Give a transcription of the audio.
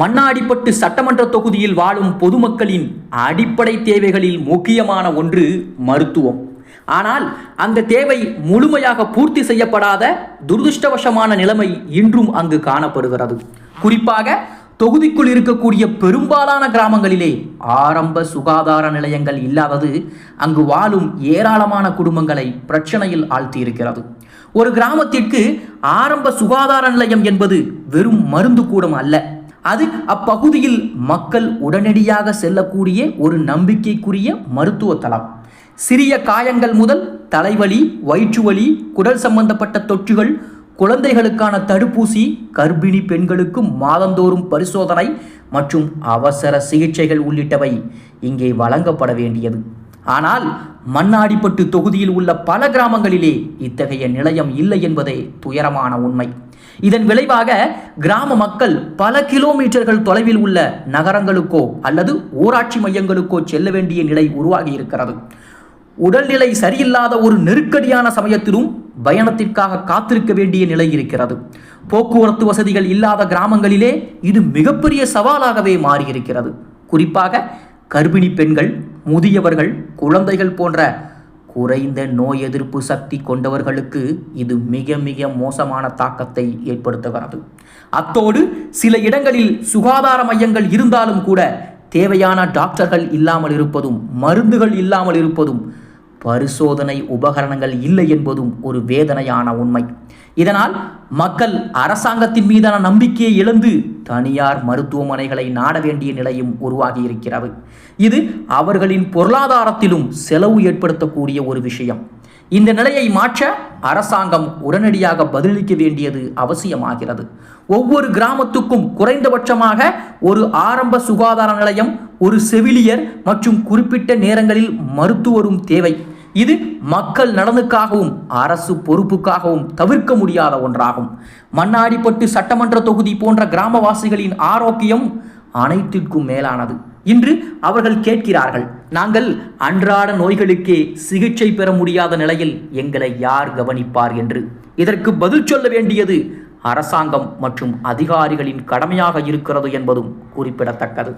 மண்ணாடிப்பட்டு சட்டமன்ற தொகுதியில் வாழும் பொதுமக்களின் அடிப்படை தேவைகளில் முக்கியமான ஒன்று மருத்துவம். ஆனால் அந்த தேவை முழுமையாக பூர்த்தி செய்யப்படாத துரதிருஷ்டவசமான நிலைமை இன்றும் அங்கு காணப்படுகிறது. குறிப்பாக தொகுதிக்குள் இருக்கக்கூடிய பெரும்பாலான கிராமங்களிலே ஆரம்ப சுகாதார நிலையங்கள் இல்லாதது அங்கு வாழும் ஏராளமான குடும்பங்களை பிரச்சனையில் ஆழ்த்தியிருக்கிறது. ஒரு கிராமத்திற்கு ஆரம்ப சுகாதார நிலையம் என்பது வெறும் மருந்து கூடம் அல்ல. அது அப்பகுதியில் மக்கள் உடனடியாக செல்லக்கூடிய ஒரு நம்பிக்கைக்குரிய மருத்துவ தளம் சிறிய காயங்கள் முதல் தலைவலி வயிற்றுவலி குடல் சம்பந்தப்பட்ட தொற்றுகள் குழந்தைகளுக்கான தடுப்பூசி கர்ப்பிணி பெண்களுக்கு மாதந்தோறும் பரிசோதனை மற்றும் அவசர சிகிச்சைகள் உள்ளிட்டவை இங்கே வழங்கப்பட வேண்டியது. ஆனால் மண்ணாடிப்பட்டு தொகுதியில் உள்ள பல கிராமங்களிலே இத்தகைய நிலையம் இல்லை என்பதே துயரமான உண்மை. இதன் விளைவாக கிராம மக்கள் பல கிலோமீட்டர்கள் தொலைவில் உள்ள நகரங்களுக்கோ அல்லது ஊராட்சி மையங்களுக்கோ செல்ல வேண்டிய நிலை உருவாகி இருக்கிறது. உடல்நிலை சரியில்லாத ஒரு நெருக்கடியான சமயத்திலும் பயணத்திற்காக காத்திருக்க வேண்டிய நிலை இருக்கிறது. போக்குவரத்து வசதிகள் இல்லாத கிராமங்களிலே இது மிகப்பெரிய சவாலாகவே மாறியிருக்கிறது. குறிப்பாக கர்ப்பிணி பெண்கள் முதியவர்கள் குழந்தைகள் போன்ற குறைந்த நோய் எதிர்ப்பு சக்தி கொண்டவர்களுக்கு இது மிக மிக மோசமான தாக்கத்தை ஏற்படுத்துகிறது அத்தோடு சில இடங்களில் சுகாதார மையங்கள் இருந்தாலும் கூட தேவையான டாக்டர்கள் இல்லாமல் இருப்பதும் மருந்துகள் இல்லாமல் இருப்பதும் பரிசோதனை உபகரணங்கள் இல்லை என்பதும் ஒரு வேதனையான உண்மை. இதனால் மக்கள் அரசாங்கத்தின் மீதான நம்பிக்கையை இழந்து தனியார் மருத்துவமனைகளை நாட வேண்டிய நிலையும் உருவாகி இருக்கிறது. இது அவர்களின் பொருளாதாரத்திலும் செலவு ஏற்படுத்தக்கூடிய ஒரு விஷயம். இந்த நிலையை மாற்ற அரசாங்கம் உடனடியாக பதிலளிக்க வேண்டியது அவசியமாகிறது. ஒவ்வொரு கிராமத்துக்கும் குறைந்தபட்சமாக ஒரு ஆரம்ப சுகாதார நிலையம் ஒரு செவிலியர் மற்றும் குறிப்பிட்ட நேரங்களில் மருத்துவரும் தேவை. இது மக்கள் நலனுக்காகவும் அரசு பொறுப்புக்காகவும் தவிர்க்க முடியாத ஒன்றாகும். மண்ணாடிப்பட்டு சட்டமன்ற தொகுதி போன்ற கிராமவாசிகளின் ஆரோக்கியம் அனைத்திற்கும் மேலானது. இன்று அவர்கள் கேட்கிறார்கள் நாங்கள் அன்றாட நோய்களுக்கே சிகிச்சை பெற முடியாத நிலையில் எங்களை யார் கவனிப்பார் என்று? இதற்கு பதில் சொல்ல வேண்டியது அரசாங்கம் மற்றும் அதிகாரிகளின் கடமையாக இருக்கிறது என்பதும் குறிப்பிடத்தக்கது.